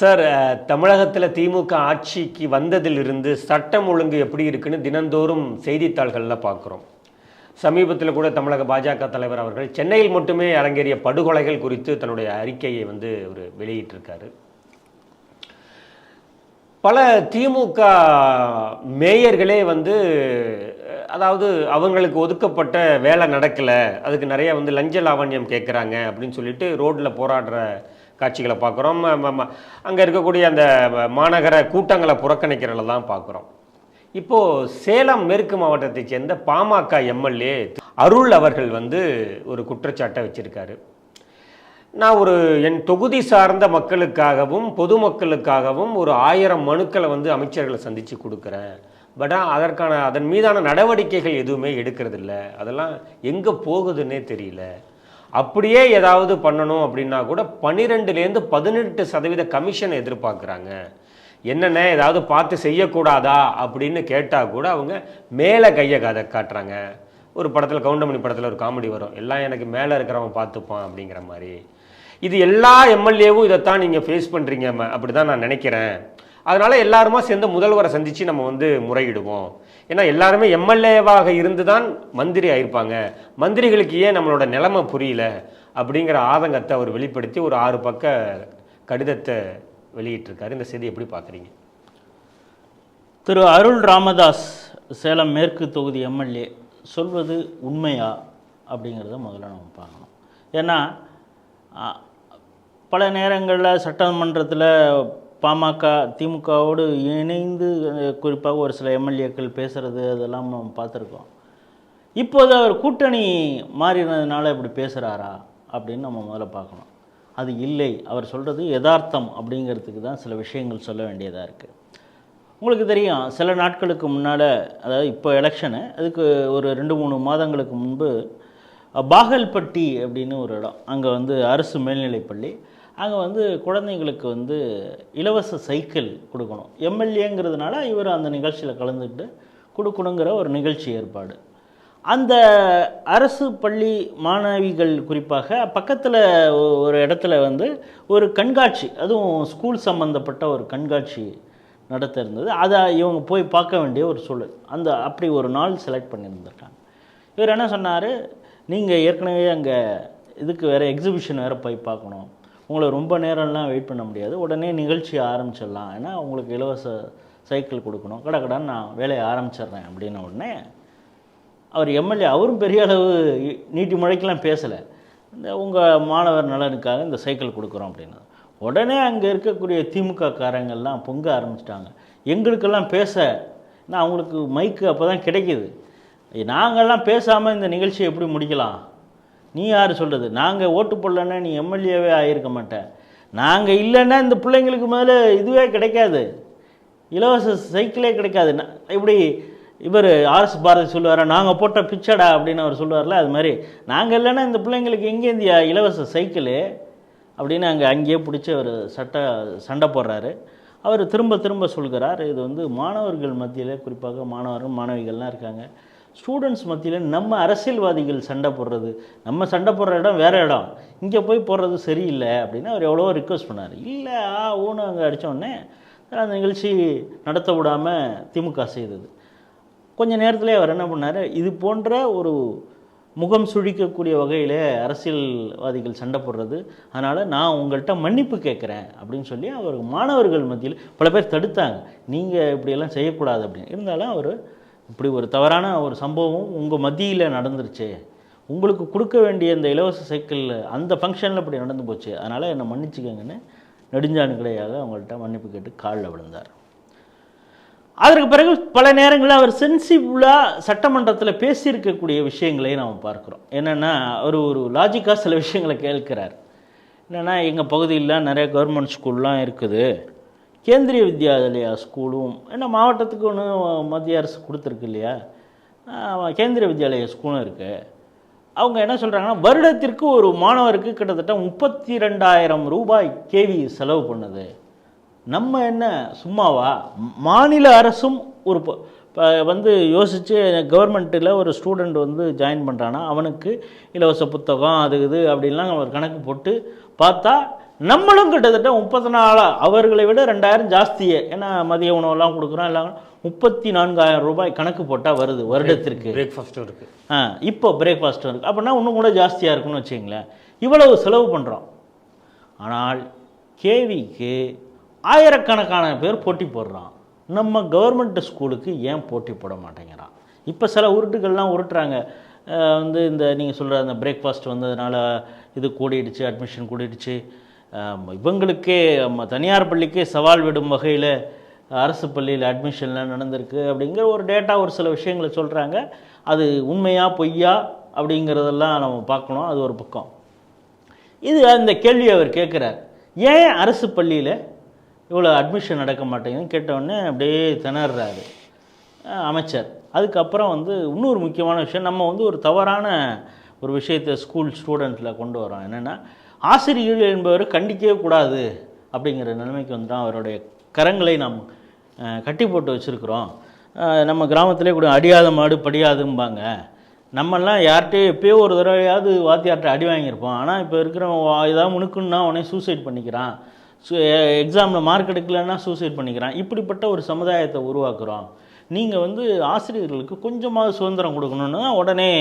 Sir தமிழகத்தில் திமுக ஆட்சிக்கு வந்ததிலிருந்து சட்டம் ஒழுங்கு எப்படி இருக்குன்னு தினந்தோறும் செய்தித்தாள்களில் பார்க்குறோம் சமீபத்தில் கூட தமிழக பாஜக தலைவர் அவர்கள் சென்னையில் மட்டுமே அரங்கேறிய படுகொலைகள் குறித்து தன்னுடைய அறிக்கையை வந்து ஒரு வெளியிட்டிருக்காரு. பல திமுக மேயர்களே வந்து அதாவது அவங்களுக்கு ஒதுக்கப்பட்ட வேலை நடக்கலை அதுக்கு நிறைய வந்து லஞ்ச லாவண்யம் கேட்குறாங்க அப்படின்னு சொல்லிட்டு ரோட்டில் போராடுற காட்சிகளை பார்க்குறோம். அங்கே இருக்கக்கூடிய அந்த மாநகர கூட்டங்களை புறக்கணிக்கிறதில் தான் பார்க்குறோம். இப்போது சேலம் மேற்கு மாவட்டத்தைச் சேர்ந்த பாமக எம்எல்ஏ அருள் அவர்கள் வந்து ஒரு குற்றச்சாட்டை வச்சுருக்காரு. நான் ஒரு என் தொகுதி சார்ந்த மக்களுக்காகவும் பொதுமக்களுக்காகவும் ஒரு ஆயிரம் மனுக்களை வந்து அமைச்சர்களை சந்தித்து கொடுக்குறேன். பட் அதற்கான அதன் மீதான நடவடிக்கைகள் எதுவுமே எடுக்கிறதில்ல. அதெல்லாம் எங்கே போகுதுன்னே தெரியல. அப்படியே ஏதாவது பண்ணணும் அப்படின்னா கூட பன்னிரெண்டுலேருந்து பதினெட்டு சதவீத கமிஷன் எதிர்பார்க்குறாங்க. என்னென்ன ஏதாவது பார்த்து செய்யக்கூடாதா அப்படின்னு கேட்டால் கூட அவங்க மேலே கையை கதை காட்டுறாங்க. ஒரு படத்தில் கவுண்டமணி படத்தில் ஒரு காமெடி வரும். எல்லாம் எனக்கு மேலே இருக்கிறவன் பார்த்துப்பான் அப்படிங்கிற மாதிரி. இது எல்லா எம்எல்ஏவும் இதைத்தான் நீங்கள் ஃபேஸ் பண்ணுறீங்க அப்படி தான் நான் நினைக்கிறேன். அதனால் எல்லாருமா சேர்ந்து முதல்வரை சந்தித்து நம்ம வந்து முறையிடுவோம். ஏன்னா எல்லாருமே எம்எல்ஏவாக இருந்து தான் மந்திரி ஆயிருப்பாங்க. மந்திரிகளுக்கு ஏன் நம்மளோட நிலைமை புரியல? அப்படிங்கிற ஆதங்கத்தை அவர் வெளிப்படுத்தி ஒரு ஆறு பக்க கடிதத்தை வெளியிட்டிருக்காரு. இந்த செய்தி எப்படி பார்க்குறீங்க? திரு அருள் ராமதாஸ் சேலம் மேற்கு தொகுதி எம்எல்ஏ சொல்வது உண்மையா அப்படிங்கிறத முதல்ல நம்ம பார்க்கணும். ஏன்னா பல நேரங்களில் சட்டமன்றத்தில் பாமக திமுகவோடு இணைந்து குறிப்பாக ஒரு சில எம்எல்ஏக்கள் பேசுகிறது அதெல்லாம் நம்ம பார்த்துருக்கோம். இப்போது அவர் கூட்டணி மாறினதுனால இப்படி பேசுகிறாரா அப்படின்னு நம்ம முதல்ல பார்க்கணும். அது இல்லை. அவர் சொல்கிறது யதார்த்தம் அப்படிங்கிறதுக்கு தான் சில விஷயங்கள் சொல்ல வேண்டியதாக இருக்குது உங்களுக்கு தெரியும் சில நாட்களுக்கு முன்னால் அதாவது இப்போ எலெக்ஷனு அதுக்கு ஒரு ரெண்டு மூணு மாதங்களுக்கு முன்பு பாகல்பட்டி அப்படின்னு ஒரு இடம் அங்கே வந்து அரசு மேல்நிலைப்பள்ளி அங்கே வந்து குழந்தைங்களுக்கு வந்து இலவச சைக்கிள் கொடுக்கணும். எம்எல்ஏங்கிறதுனால இவர் அந்த நிகழ்ச்சியில் கலந்துக்கிட்டு கொடுக்கணுங்கிற ஒரு நிகழ்ச்சி ஏற்பாடு. அந்த அரசு பள்ளி மாணவிகள் குறிப்பாக பக்கத்தில் ஒரு இடத்துல வந்து ஒரு கண்காட்சி அதுவும் ஸ்கூல் சம்மந்தப்பட்ட ஒரு கண்காட்சி நடத்த இருந்தது. அதை இவங்க போய் பார்க்க வேண்டிய ஒரு சூழல். அந்த அப்படி ஒரு நாள் செலக்ட் பண்ணியிருந்திருக்காங்க. இவர் என்ன சொன்னார்? நீங்கள் ஏற்கனவே அங்கே இதுக்கு வேறு எக்ஸிபிஷன் வேறு போய் பார்க்கணும். உங்களை ரொம்ப நேரம்லாம் வெயிட் பண்ண முடியாது. உடனே நிகழ்ச்சி ஆரம்பிச்சிடலாம். ஏன்னா உங்களுக்கு இலவச சைக்கிள் கொடுக்கணும். கடை கடான்னு நான் வேலையை ஆரம்பிச்சிடுறேன் அப்படின்ன உடனே அவர் எம்எல்ஏ அவரும் பெரிய அளவு நீட்டி முழைக்கெல்லாம் பேசலை. இந்த உங்கள் மாணவர் நலனுக்காக இந்த சைக்கிள் கொடுக்குறோம் அப்படின்னு. உடனே அங்கே இருக்கக்கூடிய திமுக காரங்கள்லாம் பொங்க ஆரம்பிச்சிட்டாங்க. எங்களுக்கெல்லாம் பேச நான் அவங்களுக்கு மைக்கு அப்போ தான் கிடைக்கிது. நாங்கள்லாம் பேசாமல் இந்த நிகழ்ச்சியை எப்படி முடிக்கலாம்? நீ யார் சொல்கிறது நாங்கள் ஓட்டு போடலன்னா நீ எம்எல்ஏவே ஆகியிருக்க மாட்டேன் நாங்கள் இல்லைன்னா இந்த பிள்ளைங்களுக்கு மேலே இதுவே கிடைக்காது. இலவச சைக்கிளே கிடைக்காது. இப்படி இவர் ஆர்எஸ் பாரதி சொல்லுவார் நாங்கள் போட்ட பிச்சடா அப்படின்னு அவர் சொல்லுவார்ல அது மாதிரி. நாங்கள் இல்லைன்னா இந்த பிள்ளைங்களுக்கு எங்கேருந்து இலவச சைக்கிளு? அப்படின்னு அங்கே அங்கேயே பிடிச்சி அவர் சட்டை சண்டை போடுறாரு. அவர் திரும்ப திரும்ப சொல்கிறார் இது வந்து மாணவர்கள் மத்தியில் குறிப்பாக மாணவர்கள் மாணவிகள்லாம் இருக்காங்க. ஸ்டூடெண்ட்ஸ் மத்தியில் நம்ம அரசியல்வாதிகள் சண்டை போடுறது நம்ம சண்டை போடுற இடம் வேறு இடம். இங்கே போய் போடுறது சரியில்லை அப்படின்னு அவர் எவ்வளவோ ரிக்வஸ்ட் பண்ணார். இல்லை ஆ ஊன்னு அங்கே அடித்தோடனே அந்த நிகழ்ச்சி நடத்த விடாமல் திமுக செய்தது. கொஞ்ச நேரத்திலே அவர் என்ன பண்ணார்? இது போன்ற ஒரு முகம் சுழிக்கக்கூடிய வகையில் அரசியல்வாதிகள் சண்டை போடுறது. அதனால் நான் உங்கள்கிட்ட மன்னிப்பு கேட்குறேன் அப்படின்னு சொல்லி அவர் மாணவர்கள் மத்தியில் பல பேர் தடுத்தாங்க. நீங்கள் இப்படியெல்லாம் செய்யக்கூடாது அப்படின்னு. இருந்தாலும் அவர் இப்படி ஒரு தவறான ஒரு சம்பவம் உங்கள் மத்தியில் நடந்துருச்சு. உங்களுக்கு கொடுக்க வேண்டிய இந்த இலவச சைக்கிளில் அந்த ஃபங்க்ஷனில் இப்படி நடந்து போச்சு. அதனால் என்னை மன்னிச்சுக்கங்கன்னு நெடுஞ்சானுக்கிடையாக அவங்கள்ட்ட மன்னிப்பு கேட்டு காலில் விழுந்தார். அதற்கு பிறகு பல நேரங்களில் அவர் சென்சிபிளாக சட்டமன்றத்தில் பேசியிருக்கக்கூடிய விஷயங்களையும் நாம் பார்க்குறோம். என்னென்னா அவர் ஒரு லாஜிக்காக சில விஷயங்களை கேட்கிறார். என்னென்னா எங்கள் பகுதியில் நிறைய கவர்மெண்ட் ஸ்கூல்லாம் இருக்குது. கேந்திரிய வித்யாலயா ஸ்கூலும்? ஏன்னா மாவட்டத்துக்கு ஒன்று மத்திய அரசு கொடுத்துருக்கு இல்லையா? கேந்திரிய வித்யாலயா ஸ்கூலும் இருக்குது அவங்க என்ன சொல்கிறாங்கன்னா வருடத்திற்கு ஒரு மாணவருக்கு கிட்டத்தட்ட முப்பத்தி ரெண்டாயிரம் ரூபாய் கேவி செலவு பண்ணுது. நம்ம என்ன சும்மாவா? மாநில அரசும் ஒரு ப- வந்து யோசித்து கவர்மெண்ட்டில் ஒரு ஸ்டூடெண்ட் வந்து ஜாயின் பண்ணுறான்னா அவனுக்கு இலவச புத்தகம் அது இது அப்படின்லாம் அவர் கணக்கு போட்டு பார்த்தா நம்மளும் கிட்டத்தட்ட முப்பத்தி நாலு அவர்களை விட ரெண்டாயிரம் ஜாஸ்தியே ஏன்னா மதிய உணவெல்லாம் கொடுக்குறோம் எல்லாம் முப்பத்தி நான்காயிரம் ரூபாய் கணக்கு போட்டால் வருது வருடத்திற்கு. பிரேக்ஃபாஸ்ட்டும் இருக்கு. ஆ இப்போ பிரேக்ஃபாஸ்ட் இருக்கு. அப்படின்னா இன்னும் கூட ஜாஸ்தியாக இருக்கும்னு வச்சுங்களேன் இவ்வளவு செலவு பண்ணுறோம் ஆனால் கேவிக்கு ஆயிரக்கணக்கான பேர் போட்டி போடுறான். நம்ம கவர்மெண்ட் ஸ்கூலுக்கு ஏன் போட்டி போட மாட்டேங்கிறான்? இப்போ சில உருட்டுகள்லாம் உருட்டுறாங்க. வந்து இந்த நீங்கள் சொல்கிற அந்த பிரேக்ஃபாஸ்ட் வந்ததுனால இது கூடிடுச்சு அட்மிஷன் கூடிடுச்சு. இவங்களுக்கே தனியார் பள்ளிக்கே சவால் விடும் வகையில் அரசு பள்ளியில் அட்மிஷன்லாம் நடந்திருக்கு அப்படிங்கிற ஒரு டேட்டா ஒரு சில விஷயங்களை சொல்கிறாங்க அது உண்மையா பொய்யா அப்படிங்கிறதெல்லாம் நம்ம பார்க்கணும். அது ஒரு பக்கம். இது அந்த கேள்வி அவர் கேட்குறார். ஏன் அரசு பள்ளியில் இவ்வளோ அட்மிஷன் நடக்க மாட்டேங்குதுன்னு கேட்டவுடனே அப்படியே திணறாரு. அமைச்சர். அதுக்கப்புறம் வந்து இன்னொரு முக்கியமான விஷயம் நம்ம வந்து ஒரு தவறான ஒரு விஷயத்தை ஸ்கூல் ஸ்டூடெண்ட்டில் கொண்டு வரோம் என்னென்னா ஆசிரியர்கள் என்பவர் கண்டிக்கவே கூடாது அப்படிங்கிற நிலைமைக்கு வந்து தான் அவருடைய கரங்களை நாம் கட்டி போட்டு வச்சுருக்குறோம். நம்ம கிராமத்திலே கூட அடியாத மாடு படியாதும்பாங்க. நம்மெல்லாம் யார்கிட்டயும் எப்பயோ ஒரு தடவையாவது வாத்தியார்கிட்ட அடி வாங்கியிருப்போம். ஆனால் இப்போ இருக்கிற ஏதாவது முணுக்குன்னா உடனே சூசைட் பண்ணிக்கிறான். சு எக்ஸாமில் மார்க் எடுக்கலைன்னா சூசைட் பண்ணிக்கிறான். இப்படிப்பட்ட ஒரு சமுதாயத்தை உருவாக்குறோம். நீங்கள் வந்து ஆசிரியர்களுக்கு கொஞ்சமாவது சுதந்திரம் கொடுக்கணுன்னு உடனே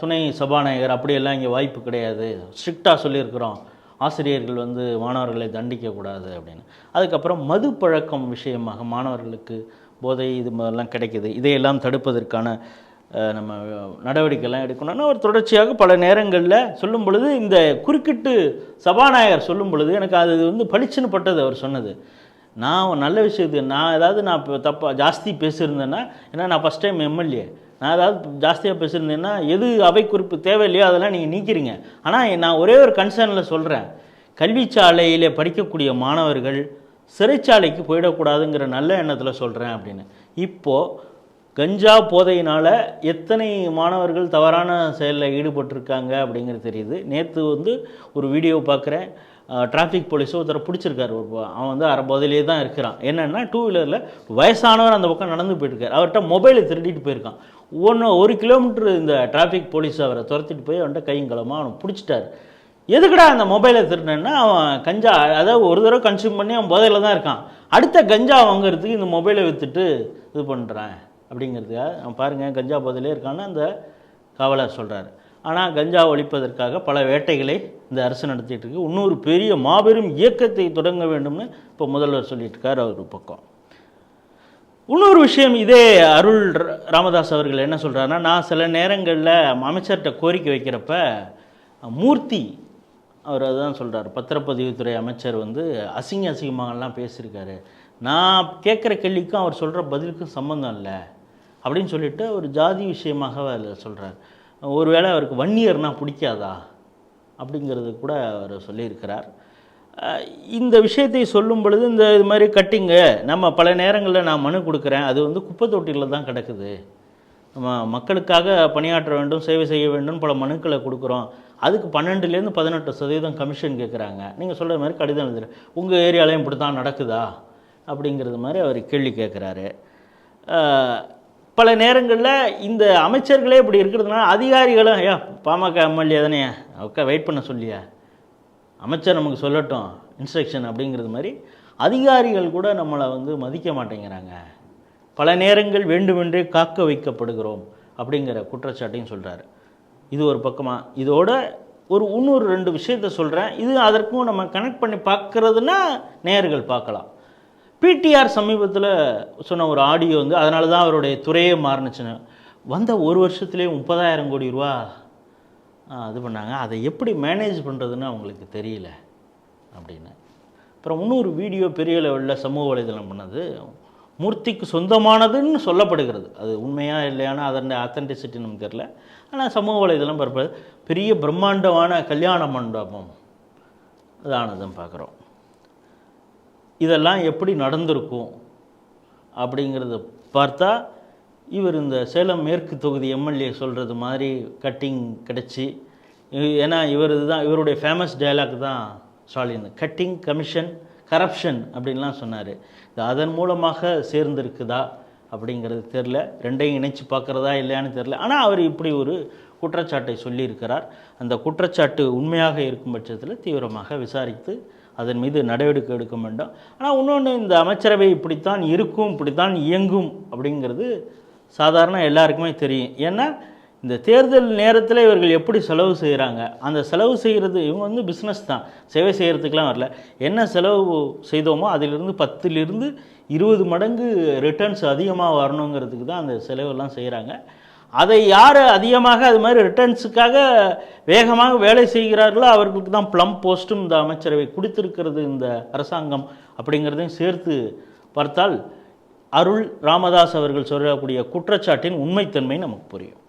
துணை சபாநாயகர் அப்படியெல்லாம் இங்கே வாய்ப்பு கிடையாது. ஸ்ட்ரிக்டாக சொல்லியிருக்கிறோம். ஆசிரியர்கள் வந்து மாணவர்களை தண்டிக்கக்கூடாது அப்படின்னு. அதுக்கப்புறம் மது பழக்கம் விஷயமாக மாணவர்களுக்கு போதை இது மாதிரிலாம் கிடைக்குது. இதையெல்லாம் தடுப்பதற்கான நம்ம நடவடிக்கைலாம் எடுக்கணும்னா ஒரு தொடர்ச்சியாக பல நேரங்களில் சொல்லும் பொழுது இந்த குறுக்கிட்டு சபாநாயகர் சொல்லும் பொழுது எனக்கு அது வந்து பளிச்சுன்னு பட்டது அவர் சொன்னது. நான் ஒரு நல்ல விஷயத்துக்கு நான் ஏதாவது நான் இப்போ தப்பாக ஜாஸ்தி பேசியிருந்தேன்னா ஏன்னா நான் ஃபஸ்ட் டைம் எம்எல்ஏ நான் ஏதாவது ஜாஸ்தியாக பேசியிருந்தேன்னா எது அவை குறிப்பு தேவையில்லையோ அதெல்லாம் நீங்கள் நீக்கிறீங்க ஆனால் நான் ஒரே ஒரு கன்சர்னில் சொல்கிறேன் கல்விச்சாலையில் படிக்கக்கூடிய மாணவர்கள் சிறைச்சாலைக்கு போயிடக்கூடாதுங்கிற நல்ல எண்ணத்தில் சொல்கிறேன் அப்படின்னு. இப்போது கஞ்சா போதையினால் எத்தனை மாணவர்கள் தவறான செயலில் ஈடுபட்டிருக்காங்க அப்படிங்கிறது தெரியுது. நேற்று வந்து ஒரு வீடியோ பார்க்குறேன். டிராஃபிக் போலீஸோ ஒருத்தரை பிடிச்சிருக்காரு. ஒரு அவன் வந்து அரை போதையிலே தான் இருக்கிறான். என்னென்னா டூ வீலரில் வயசானவர் அந்த பக்கம் நடந்து போயிட்டுருக்காரு. அவர்கிட்ட மொபைலை திருடிட்டு போயிருக்கான். ஒன்று ஒரு கிலோமீட்டர் இந்த டிராஃபிக் போலீஸ் அவரை துரத்திட்டு போய் அவன்கிட்ட கையங்கலமாக அவனை பிடிச்சிட்டாரு. எதுக்குடா அந்த மொபைலை திருடினேன்னா அவன் கஞ்சா அதாவது ஒரு தடவை கன்சியூம் பண்ணி அவன் போதையில் தான் இருக்கான். அடுத்த கஞ்சா வாங்குறதுக்கு இந்த மொபைலை விற்றுட்டு இது பண்ணுறேன் அப்படிங்கிறதுக்காக அவன் பாருங்கள் கஞ்சா போதையிலே இருக்கான்னு அந்த காவலர் சொல்கிறாரு ஆனால் கஞ்சா ஒழிப்பதற்காக பல வேட்டைகளை இந்த அரசு நடத்திட்டு இருக்கு. இன்னொரு பெரிய மாபெரும் இயக்கத்தை தொடங்க வேண்டும்னு இப்போ முதல்வர் சொல்லிட்டு இருக்கார் அவர் பக்கம். இன்னொரு விஷயம் இதே அருள் ராமதாஸ் அவர்கள் என்ன சொல்கிறாருன்னா நான் சில நேரங்களில் அமைச்சர்கிட்ட கோரிக்கை வைக்கிறப்ப மூர்த்தி அவர் அதுதான் சொல்கிறார் பத்திரப்பதிவுத்துறை அமைச்சர் வந்து அசிங்க அசிங்கமாகலாம் பேசியிருக்காரு. நான் கேட்குற கேள்விக்கும் அவர் சொல்கிற பதிலுக்கும் சம்மந்தம் இல்லை. அப்படின்னு சொல்லிட்டு ஒரு ஜாதி விஷயமாக அதில் சொல்கிறார் ஒருவேளை அவருக்கு வன்னியர்னால் பிடிக்காதா? அப்படிங்கிறது கூட அவர் சொல்லியிருக்கிறார். இந்த விஷயத்தை சொல்லும் பொழுது இந்த இது மாதிரி கட்டிங்க நம்ம பல நேரங்களில் நான் மனு கொடுக்குறேன். அது வந்து குப்பை தொட்டியில் தான் கிடக்குது. நம்ம மக்களுக்காக பணியாற்ற வேண்டும் சேவை செய்ய வேண்டும் பல மனுக்களை கொடுக்குறோம். அதுக்கு பன்னெண்டுலேருந்து பதினெட்டு சதவீதம் கமிஷன் கேட்குறாங்க நீங்கள் சொல்கிற மாதிரி கடிதம் எழுதுற உங்கள் ஏரியாலையும் இப்படி தான் நடக்குதா? அப்படிங்கிறது மாதிரி அவர் கேள்வி கேட்குறாரு பல நேரங்களில் இந்த அமைச்சர்களே இப்படி இருக்கிறதுனால அதிகாரிகளும் ஐயா பாமக எம்எல்ஏ தானே உட்கா வெயிட் பண்ண சொல்லியா? அமைச்சர் நமக்கு சொல்லட்டும் இன்ஸ்ட்ரக்ஷன் அப்படிங்கிறது மாதிரி அதிகாரிகள் கூட நம்மளை வந்து மதிக்க மாட்டேங்கிறாங்க. பல நேரங்கள் வேண்டுமென்றே காக்க வைக்கப்படுகிறோம் அப்படிங்கிற குற்றச்சாட்டையும் சொல்கிறாரு இது ஒரு பக்கமாக இதோட ஒரு இன்னொரு ரெண்டு விஷயத்த சொல்கிறேன் இது அதற்கும் நம்ம கனெக்ட் பண்ணி பார்க்குறதுனா நேயர்கள் பார்க்கலாம். பிடிஆர் சமீபத்தில் சொன்ன ஒரு ஆடியோ வந்து அதனால தான் அவருடைய துறையே மாறினுச்சுன்னு. வந்த ஒரு வருஷத்துலேயே முப்பதாயிரம் கோடி ரூபா இது பண்ணாங்க. அதை எப்படி மேனேஜ் பண்ணுறதுன்னு அவங்களுக்கு தெரியல அப்படின்னு. அப்புறம் இன்னொரு வீடியோ பெரிய லெவலில் சமூக வலைதளம் பண்ணது. மூர்த்திக்கு சொந்தமானதுன்னு சொல்லப்படுகிறது. அது உண்மையா இல்லையானா அதன் அத்தன்டிசிட்டி நமக்கு தெரில ஆனால் சமூக வலைதளம் பரப்புறது பெரிய பிரம்மாண்டமான கல்யாண மண்டபம். இதானதும் பார்க்குறோம். இதெல்லாம் எப்படி நடந்திருக்கும் அப்படிங்கிறத பார்த்தா இவர் இந்த சேலம் மேற்கு தொகுதி எம்எல்ஏ சொல்கிறது மாதிரி கட்டிங் கிடச்சி. ஏன்னா இவர் தான் இவருடைய ஃபேமஸ் டைலாக் தான் ஸ்டாலின் கட்டிங் கமிஷன் கரப்ஷன் அப்படின்லாம் சொன்னார். இது அதன் மூலமாக சேர்ந்திருக்குதா அப்படிங்கிறது தெரில ரெண்டையும் இணைச்சு பார்க்குறதா இல்லையான்னு தெரில ஆனால் அவர் இப்படி ஒரு குற்றச்சாட்டை சொல்லியிருக்கிறார். அந்த குற்றச்சாட்டு உண்மையாக இருக்கும் பட்சத்தில் தீவிரமாக விசாரித்து அதன் மீது நடவடிக்கை எடுக்க வேண்டும். ஆனால் இன்னொன்று இந்த அமைச்சரவை இப்படித்தான் இருக்கும் இப்படித்தான் இயங்கும் அப்படிங்கிறது சாதாரண எல்லாருக்குமே தெரியும். ஏன்னா இந்த தேர்தல் நேரத்தில் இவர்கள் எப்படி செலவு செய்கிறாங்க அந்த செலவு செய்கிறது இவங்க வந்து பிஸ்னஸ் தான். சேவை செய்கிறதுக்கெலாம் வரல. என்ன செலவு செய்தோமோ அதிலிருந்து பத்துலேருந்து இருபது மடங்கு ரிட்டர்ன்ஸ் அதிகமாக வரணுங்கிறதுக்கு தான் அந்த செலவெல்லாம் செய்கிறாங்க அதை யார் அதிகமாக அது மாதிரி ரிட்டர்ன்ஸுக்காக வேகமாக வேலை செய்கிறார்களோ அவர்களுக்கு தான் ப்ளம் போஸ்ட்டும் இந்த அமைச்சரவை கொடுத்திருக்கிறது இந்த அரசாங்கம் அப்படிங்கிறதையும் சேர்த்து பார்த்தால் அருள் ராமதாஸ் அவர்கள் சொல்லக்கூடிய குற்றச்சாட்டின் உண்மைத்தன்மை நமக்கு புரியும்.